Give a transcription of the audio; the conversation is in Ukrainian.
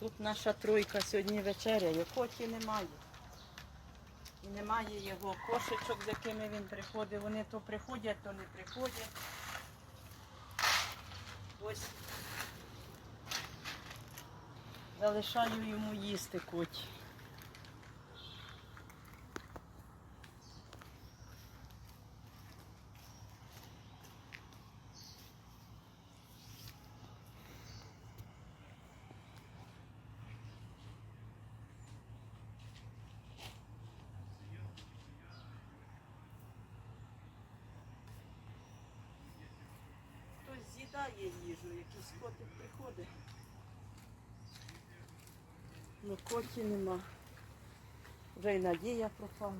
Тут наша тройка сьогодні вечеряє, коті немає. І немає його кошечок, з якими він приходить. Вони то приходять, то не приходять. Ось залишаю йому їсти коті. З'їдає їжу, якийсь котик приходить. Ну коті нема. Вже й надія пропала.